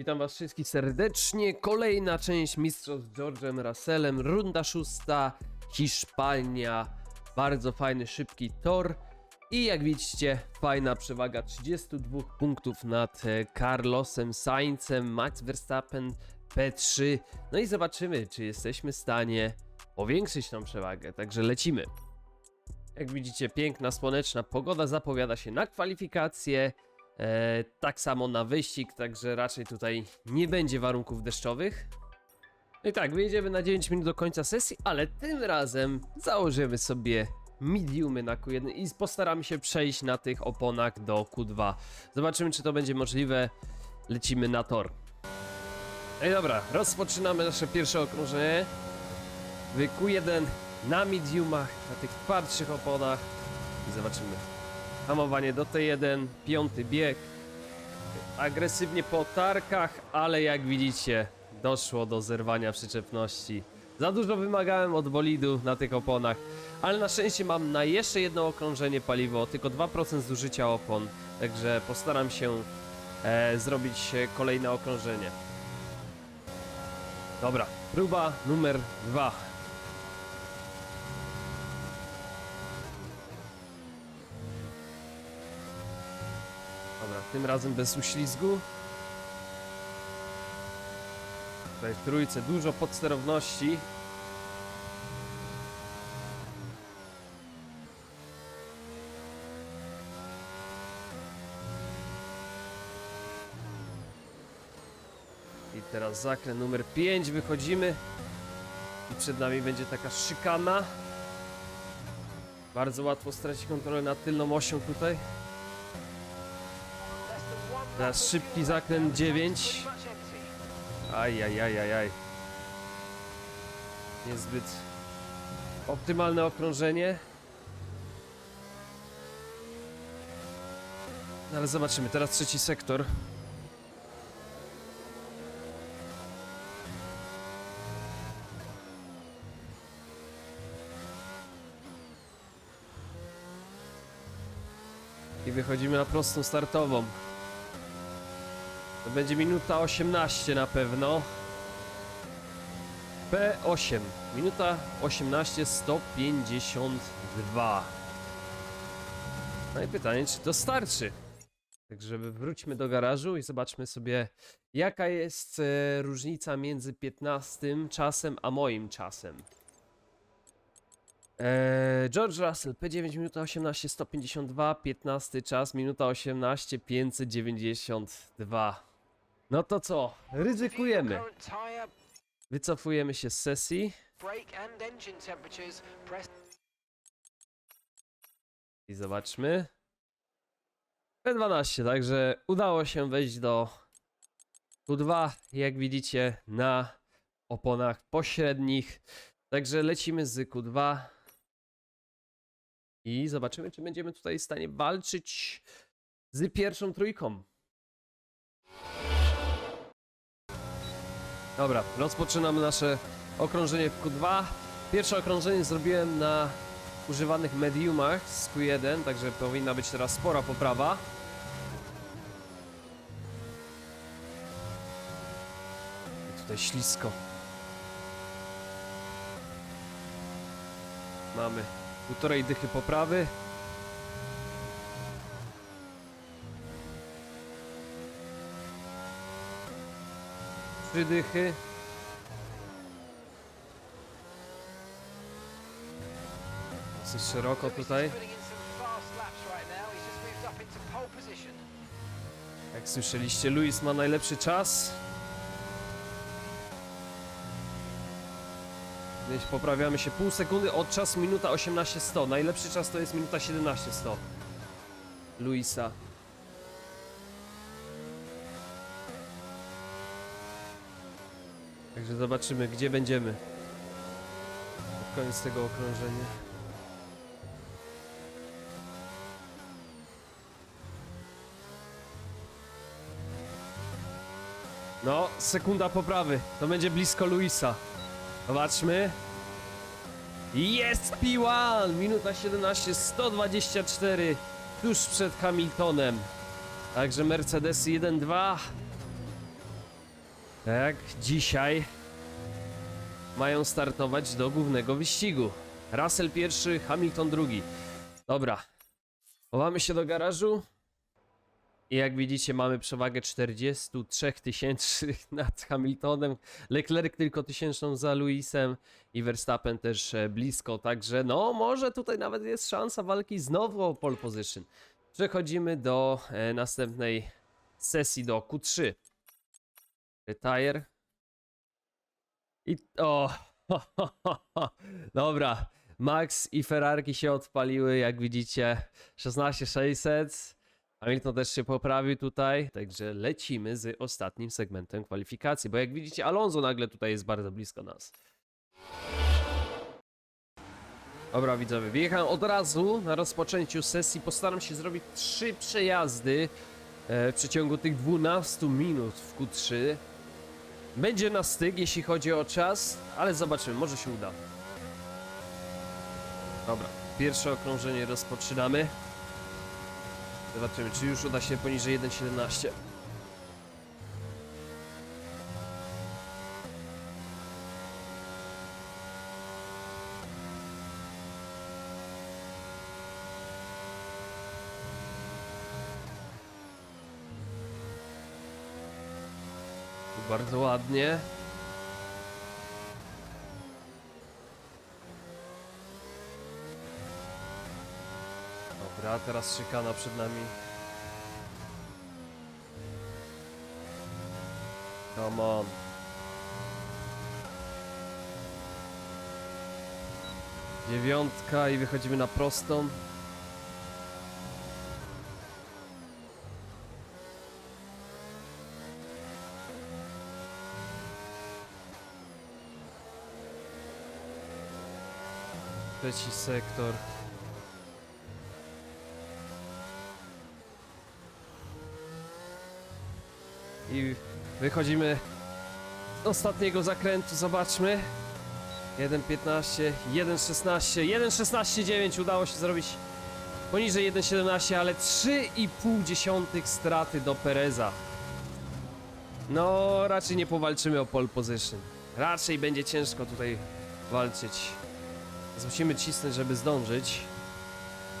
Witam was wszystkich serdecznie. Kolejna część Mistrzostw z George'em Russellem. Runda szósta, Hiszpania. Bardzo fajny, szybki tor. I jak widzicie, fajna przewaga 32 punktów nad e, Carlosem Saincem, Max Verstappen P3. No i zobaczymy, czy jesteśmy w stanie powiększyć tą przewagę. Także lecimy. Jak widzicie, piękna, słoneczna pogoda zapowiada się na kwalifikacje. E, tak samo na wyścig, także raczej tutaj nie będzie warunków deszczowych. No i tak, wyjedziemy na 9 minut do końca sesji, ale tym razem założymy sobie mediumy na Q1 i postaramy się przejść na tych oponach do Q2. Zobaczymy, czy to będzie możliwe. Lecimy na tor. No i dobra, rozpoczynamy nasze pierwsze okrążenie. W Q1 na mediumach, na tych twardszych oponach. I zobaczymy. Hamowanie do T1, piąty bieg. Agresywnie po tarkach, ale jak widzicie, doszło do zerwania przyczepności. Za dużo wymagałem od bolidu na tych oponach, ale na szczęście mam na jeszcze jedno okrążenie paliwo, tylko 2% zużycia opon, także postaram się e, zrobić kolejne okrążenie. Dobra, próba numer 2. tym razem bez uślizgu. Tutaj w trójce dużo podsterowności. I teraz zakręt numer 5, wychodzimy. I przed nami będzie taka szykana. Bardzo łatwo stracić kontrolę nad tylną osią tutaj. Teraz szybki zakręt 9. Aj, aj, aj, aj, aj. Niezbyt optymalne okrążenie. No ale zobaczymy, teraz trzeci sektor. I wychodzimy na prostą startową. To będzie minuta 18 na pewno. P8. Minuta 18, 152. No i pytanie, czy to starczy? Także wróćmy do garażu i zobaczmy sobie, jaka jest e, różnica między 15 czasem a moim czasem. Eee, George Russell, P9 minuta 18, 152, 15 czas, minuta 18, 592. No to co? Ryzykujemy. Wycofujemy się z sesji i zobaczmy. P12, także udało się wejść do Q2, jak widzicie, na oponach pośrednich. Także lecimy z Q2 i zobaczymy, czy będziemy tutaj w stanie walczyć z pierwszą trójką. Dobra, rozpoczynamy nasze okrążenie w Q2. Pierwsze okrążenie zrobiłem na używanych mediumach z Q1, także powinna być teraz spora poprawa. I tutaj ślisko. Mamy półtorej dychy poprawy. Trzy dychy. Dosyć szeroko tutaj. Jak słyszeliście, Luis ma najlepszy czas. Gdzieś poprawiamy się pół sekundy od czasu minuta 18.100. Najlepszy czas to jest minuta 17.100. Luisa. Także zobaczymy, gdzie będziemy. Pod koniec tego okrążenia. No, sekunda poprawy. To będzie blisko Luisa. Zobaczmy. Jest P1! Minuta 17, 124. Tuż przed Hamiltonem. Także Mercedes 1-2. Tak, dzisiaj mają startować do głównego wyścigu. Russell pierwszy, Hamilton drugi. Dobra. Chowamy się do garażu. I jak widzicie, mamy przewagę 43 tysięcy nad Hamiltonem. Leclerc tylko tysięczną za Luisem i Verstappen też e, blisko. Także no, może tutaj nawet jest szansa walki znowu o pole position. Przechodzimy do e, następnej sesji, do Q3. Retire. I o. Dobra. Max i Ferrari się odpaliły, jak widzicie. 16600. Hamilton też się poprawił tutaj. Także lecimy z ostatnim segmentem kwalifikacji. Bo jak widzicie, Alonso nagle tutaj jest bardzo blisko nas. Dobra, widzowie, wyjechałem od razu na rozpoczęciu sesji. Postaram się zrobić trzy przejazdy e, w przeciągu tych 12 minut w Q3. Będzie na styk, jeśli chodzi o czas, ale zobaczymy, może się uda. Dobra, pierwsze okrążenie rozpoczynamy. Zobaczymy, czy już uda się poniżej 1.17. Bardzo ładnie. Dobra, teraz szykana przed nami. Come on. Dziewiątka i wychodzimy na prostą. Trzeci sektor. I wychodzimy z ostatniego zakrętu, zobaczmy. 1.15, 1.16, 1.16.9 udało się zrobić poniżej 1.17, ale 3,5 straty do Pereza. No, raczej nie powalczymy o pole position. Raczej będzie ciężko tutaj walczyć. Więc musimy cisnąć, żeby zdążyć.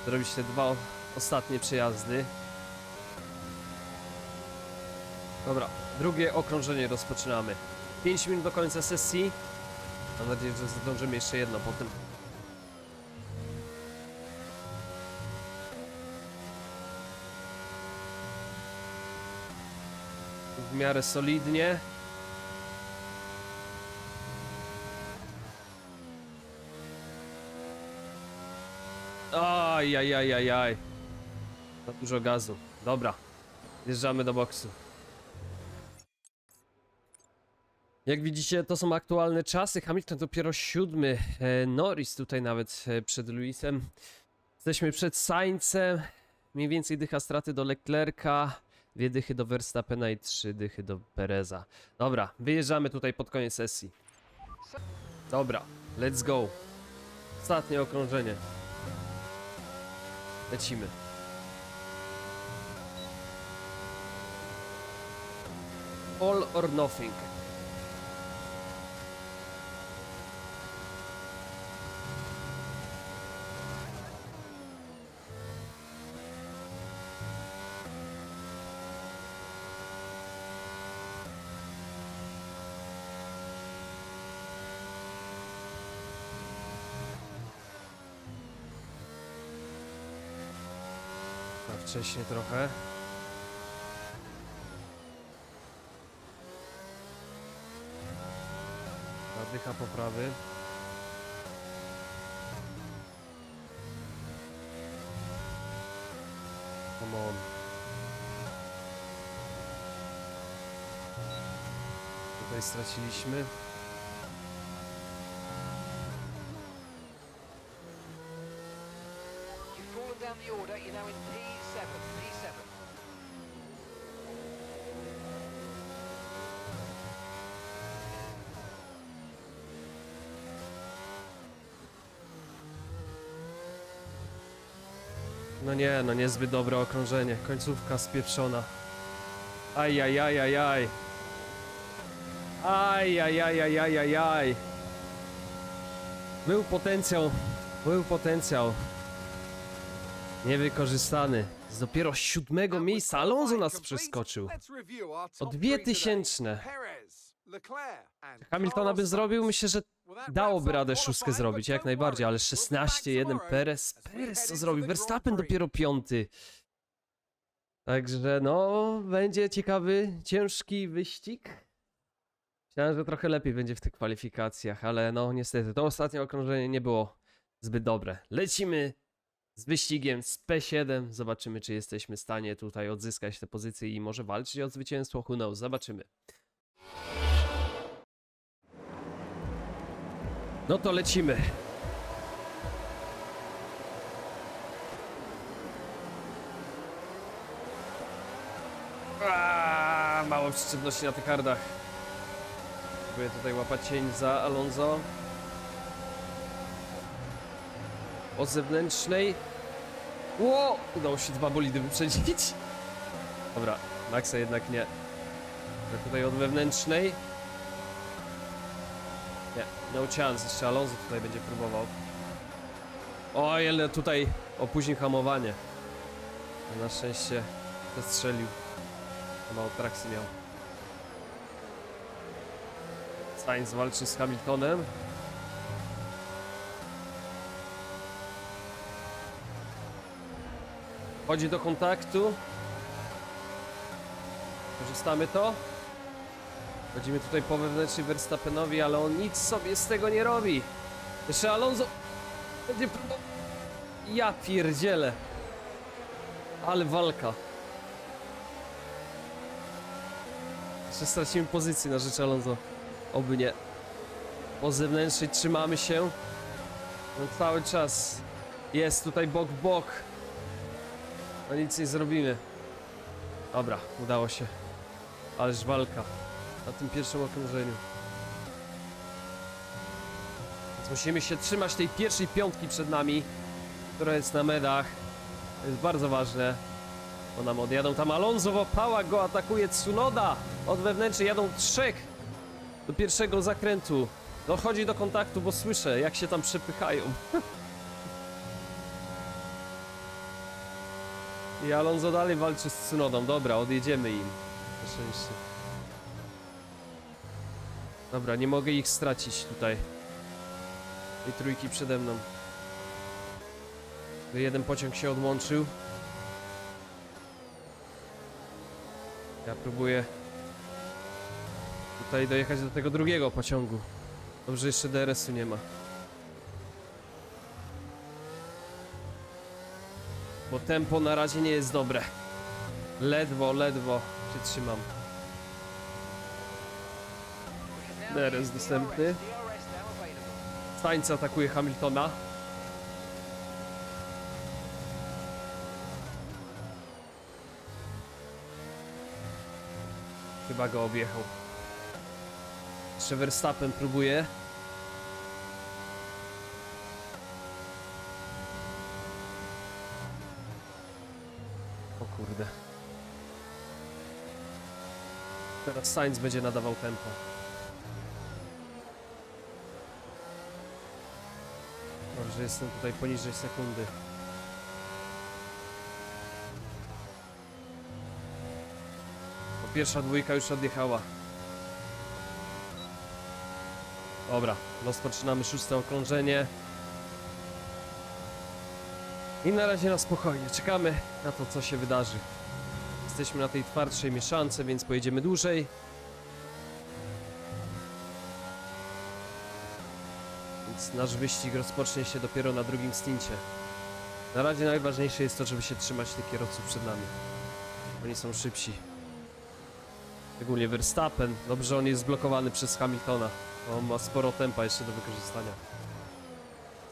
Zrobić te dwa ostatnie przejazdy. Dobra, drugie okrążenie rozpoczynamy. 5 minut do końca sesji. Mam nadzieję, że zdążymy jeszcze jedno potem. W miarę solidnie. Aj, aj, aj, aj, aj. Za dużo gazu. Dobra. Wjeżdżamy do boksu. Jak widzicie, to są aktualne czasy. Hamilton dopiero siódmy. E, Norris tutaj nawet e, przed Luisem. Jesteśmy przed Saincem. Mniej więcej dycha straty do Leclerca. Dwie dychy do Verstappena i trzy dychy do Pereza. Dobra, wyjeżdżamy tutaj pod koniec sesji. Dobra, let's go. Ostatnie okrążenie. Lecimy. All or nothing. Wcześnie trochę. Zadycha poprawy. Come on. Tutaj straciliśmy. No nie, no niezbyt dobre okrążenie. Końcówka spieprzona. Aj, aj, aj, aj, aj. Aj, aj, aj, aj, aj, aj, aj. Był potencjał, był potencjał. Niewykorzystany. Z dopiero siódmego miejsca Alonso nas przeskoczył. O dwie tysięczne. Hamiltona by zrobił, myślę, że dałoby radę szóstkę zrobić, jak najbardziej, ale 16-1 Perez. Perez co zrobił? Verstappen dopiero piąty. Także no, będzie ciekawy, ciężki wyścig. Myślałem, że trochę lepiej będzie w tych kwalifikacjach, ale no niestety to ostatnie okrążenie nie było zbyt dobre. Lecimy z wyścigiem z P7. Zobaczymy, czy jesteśmy w stanie tutaj odzyskać te pozycje i może walczyć o zwycięstwo. Who knows? Zobaczymy. No to lecimy. Aaaa, mało przyczepności na tych hardach. Próbuję tutaj łapać cień za Alonso. O zewnętrznej. Ło! Udało się dwa bolidy wyprzedzić. Dobra, Maxa jednak nie. Tutaj od wewnętrznej. No chance. Jeszcze Alonso tutaj będzie próbował. O, ale tutaj opóźnił hamowanie. Na szczęście zestrzelił. Mało trakcji miał. Sainz walczy z Hamiltonem. Chodzi do kontaktu. Korzystamy to. Chodzimy tutaj po wewnętrznej Verstappenowi, ale on nic sobie z tego nie robi. Jeszcze Alonso będzie próbował. Ja pierdzielę. Ale walka. Jeszcze stracimy pozycję na rzecz Alonso. Oby nie. Po zewnętrznej trzymamy się. No cały czas jest tutaj bok w bok. No nic nie zrobimy. Dobra, udało się. Ależ walka na tym pierwszym okrążeniu. Więc musimy się trzymać tej pierwszej piątki przed nami, która jest na medach. To jest bardzo ważne. Bo nam odjadą tam Alonso, Wopała go atakuje Tsunoda. Od wewnętrznej jadą trzech do pierwszego zakrętu. Dochodzi do kontaktu, bo słyszę, jak się tam przepychają. I Alonso dalej walczy z Tsunodą. Dobra, odjedziemy im. Na szczęście. Dobra, nie mogę ich stracić tutaj. I trójki przede mną. Jeden pociąg się odłączył. Ja próbuję tutaj dojechać do tego drugiego pociągu. Dobrze, jeszcze DRS-u nie ma. Bo tempo na razie nie jest dobre. Ledwo, ledwo się trzymam. DRS dostępny. Stańca atakuje Hamiltona. Chyba go objechał. Jeszcze Verstappen próbuje. O kurde. Teraz Sainz będzie nadawał tempo. Dobrze, jestem tutaj poniżej sekundy. Bo pierwsza dwójka już odjechała. Dobra, rozpoczynamy szóste okrążenie. I na razie na spokojnie, czekamy na to, co się wydarzy. Jesteśmy na tej twardszej mieszance, więc pojedziemy dłużej. Nasz wyścig rozpocznie się dopiero na drugim stincie. Na razie najważniejsze jest to, żeby się trzymać tych kierowców przed nami. Oni są szybsi. Szczególnie Verstappen. Dobrze, on jest zblokowany przez Hamiltona. On ma sporo tempa jeszcze do wykorzystania.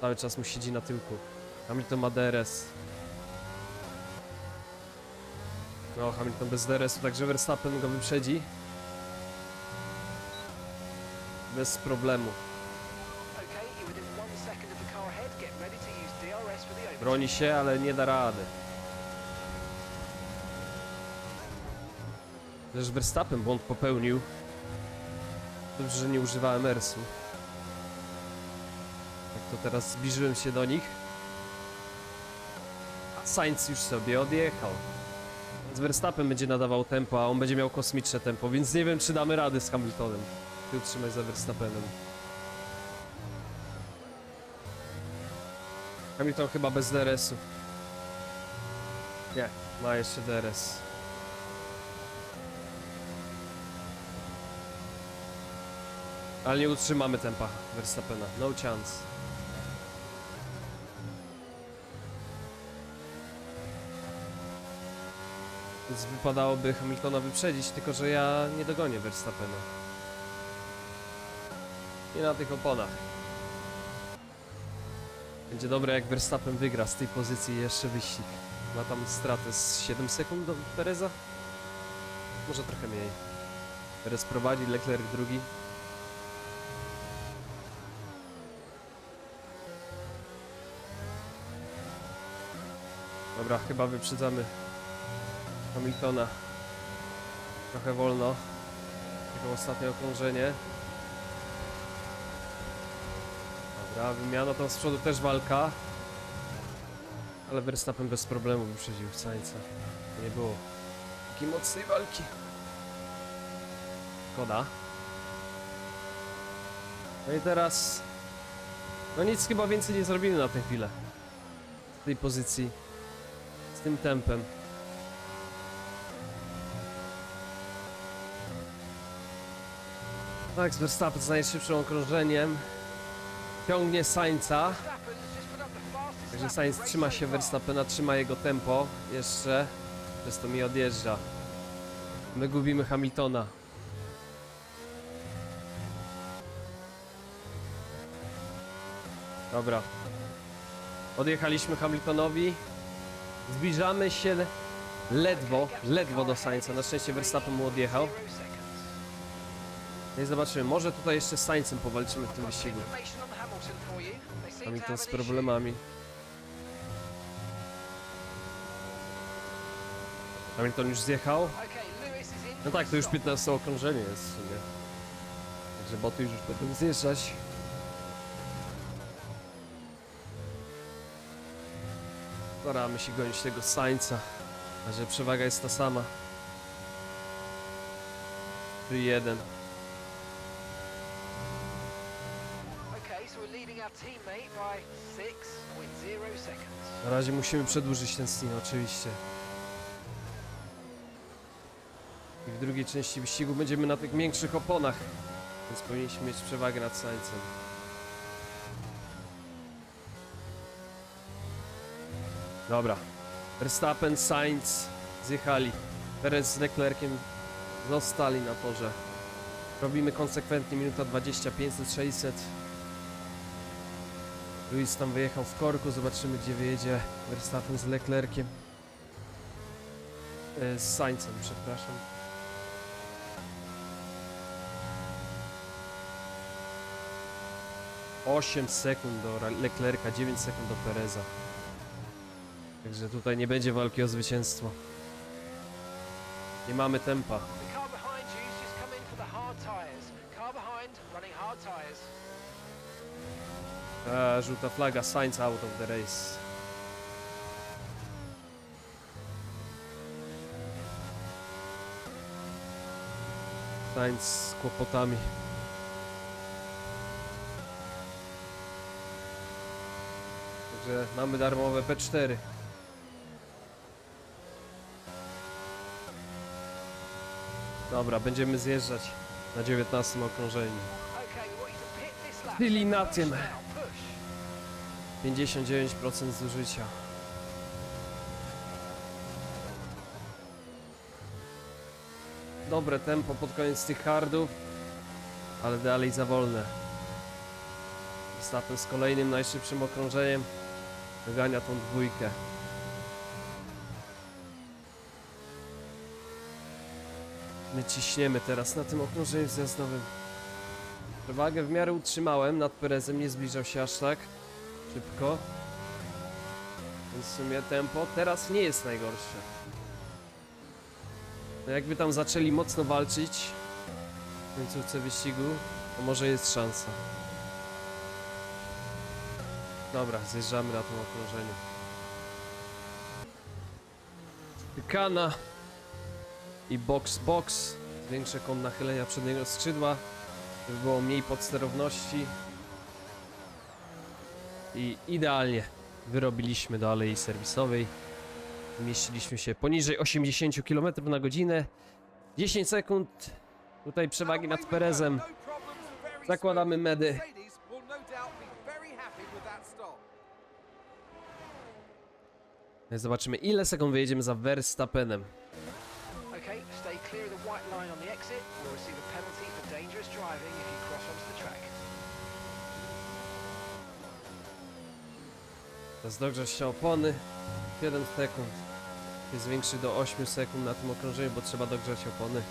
Cały czas mu siedzi na tyłku. Hamilton ma DRS. No, Hamilton bez DRS-u, także Verstappen go wyprzedzi. Bez problemu. Broni się, ale nie da rady. Też Verstappen błąd popełnił. Dobrze, że nie używałem ersu. Jak to teraz zbliżyłem się do nich. A Sainz już sobie odjechał. Z Verstappen będzie nadawał tempo, a on będzie miał kosmiczne tempo, więc nie wiem, czy damy rady z Hamiltonem. Ty utrzymaj za Verstappenem. Hamilton chyba bez DRS-u. Nie, ma jeszcze DRS. Ale nie utrzymamy tempa Verstappena. No chance. Więc wypadałoby Hamiltona wyprzedzić, tylko że ja nie dogonię Verstappena. Nie na tych oponach. Będzie dobre jak Verstappen wygra z tej pozycji jeszcze wyścig. Ma tam stratę z 7 sekund do Pereza? Może trochę mniej. Perez prowadzi, Leclerc drugi. Dobra, chyba wyprzedzamy Hamiltona. Trochę wolno. Tylko ostatnie okrążenie. Dobra, wymiana tam z przodu też walka. Ale Verstappen bez problemu wyprzedził Sainza. Nie było takiej mocnej walki. Szkoda. No i teraz... No nic chyba więcej nie zrobimy na tę chwilę. Z tej pozycji. Z tym tempem. Max Verstappen z najszybszym okrążeniem. Ciągnie Sainza. Także Sainz trzyma się. Verstappena, trzyma jego tempo jeszcze. Przez to mi odjeżdża. My gubimy Hamiltona. Dobra. Odjechaliśmy Hamiltonowi. Zbliżamy się ledwo, ledwo do Sainza. Na szczęście Verstappen mu odjechał. No i zobaczymy, może tutaj jeszcze z Saincem powalczymy w tym wyścigu. Hamilton z problemami. Hamilton już zjechał. No tak, to już stop. 15 okrążenie jest w sumie. Także boty już będą zjeżdżać. Staramy się gonić tego Sainza. A że przewaga jest ta sama. 3-1. Na razie musimy przedłużyć ten stint, oczywiście. I w drugiej części wyścigu będziemy na tych większych oponach. Więc powinniśmy mieć przewagę nad Saincem. Dobra. Verstappen, Sainz zjechali. Perez z Leclerciem zostali na torze. Robimy konsekwentnie minuta 20, 500, 600. Luis tam wyjechał w korku, zobaczymy gdzie wyjedzie Verstappen z Leclerciem. E, Z Saincem, przepraszam. Osiem sekund do Leclerca, 9 sekund do Pereza. Także tutaj nie będzie walki o zwycięstwo. Nie mamy tempa. Car behind you has just come in for the hard tyres. Car behind running hard tyres. A, żółta flaga, Sainz out of the race. Sainz z kłopotami. Także mamy darmowe P4. Dobra, będziemy zjeżdżać na 19 okrążeniu. Okay, 59% zużycia. Dobre tempo pod koniec tych hardów, ale dalej za wolne. Verstappen z kolejnym najszybszym okrążeniem wygania tą dwójkę. My ciśniemy teraz na tym okrążeniu zjazdowym. Przewagę w miarę utrzymałem nad Perezem, nie zbliżał się aż tak szybko. Więc w sumie tempo teraz nie jest najgorsze. No jakby tam zaczęli mocno walczyć, końcówce wyścigu, to może jest szansa. Dobra, zjeżdżamy na tym okrążeniu. Kana i box box. Zwiększę kąt nachylenia przedniego skrzydła, żeby było mniej podsterowności. I idealnie wyrobiliśmy do alei serwisowej. Zmieściliśmy się poniżej 80 km na godzinę. 10 sekund tutaj przewagi nad Perezem. Zakładamy medy. Zobaczymy ile sekund wyjedziemy za Verstappenem. Dogrzać się opony. 7 sekund. Jest zwiększy do 8 sekund na tym okrążeniu, bo trzeba dogrzać opony.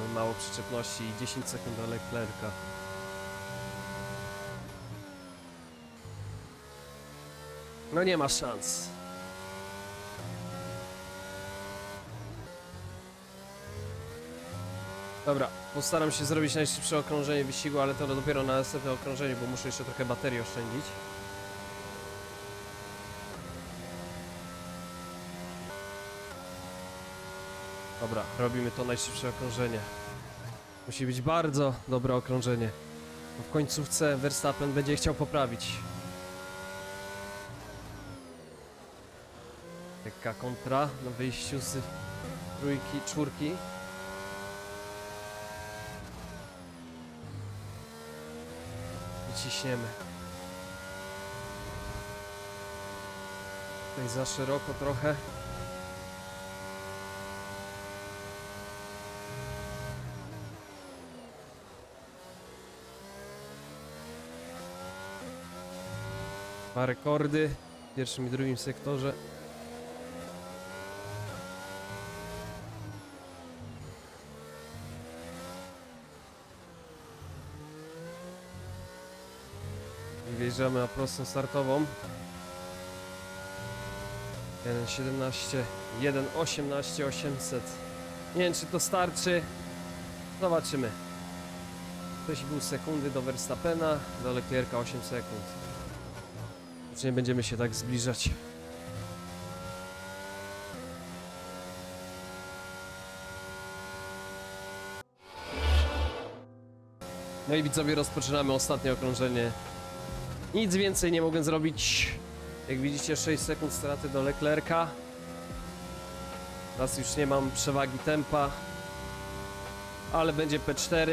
Mamy mało przyczepności i 10 sekund do Leclerca. No nie ma szans. Dobra, postaram się zrobić najszybsze okrążenie wyścigu, ale to dopiero na następne okrążenie, bo muszę jeszcze trochę baterii oszczędzić. Dobra, robimy to najszybsze okrążenie. Musi być bardzo dobre okrążenie. Bo w końcówce Verstappen będzie chciał poprawić. Lekka kontra na wyjściu z trójki, czwórki. I ciśniemy. Tutaj za szeroko trochę. Dwa rekordy w pierwszym i drugim sektorze. I wjeżdżamy na prostą startową. 1.17, 1.18, 800. Nie wiem czy to starczy. Zobaczymy. 6,5 sekundy do Verstappena, do Leclerca 8 sekund. Czy nie będziemy się tak zbliżać? No i widzowie, rozpoczynamy ostatnie okrążenie. Nic więcej nie mogę zrobić. Jak widzicie, 6 sekund straty do Leclerca. Teraz już nie mam przewagi tempa. Ale będzie P4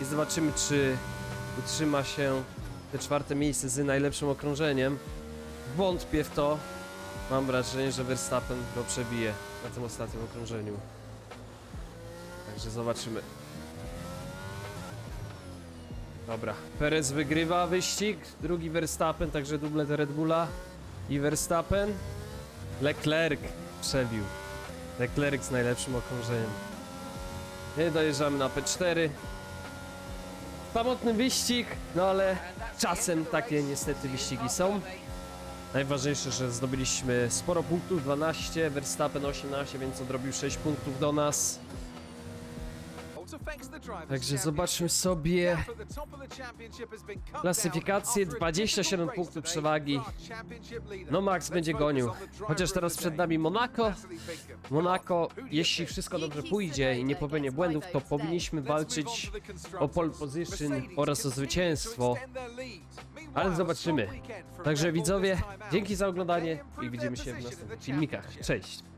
i zobaczymy, czy utrzyma się te czwarte miejsce z najlepszym okrążeniem. Wątpię w to. Mam wrażenie, że Verstappen go przebije na tym ostatnim okrążeniu. Także zobaczymy. Dobra, Perez wygrywa wyścig, drugi Verstappen, także dublet Red Bulla i Verstappen. Leclerc przebił. Leclerc z najlepszym okrążeniem. Nie dojeżdżamy na P4. Samotny wyścig, no ale czasem takie niestety wyścigi są. Najważniejsze, że zdobyliśmy sporo punktów, 12, Verstappen 18, więc odrobił 6 punktów do nas. Także zobaczmy sobie klasyfikację, 27 punktów przewagi. No Max będzie gonił, chociaż teraz przed nami Monaco. Monaco, jeśli wszystko dobrze pójdzie i nie popełnię błędów, to powinniśmy walczyć o pole position oraz o zwycięstwo. Ale zobaczymy. Także widzowie, dzięki za oglądanie i widzimy się w następnych filmikach. Cześć!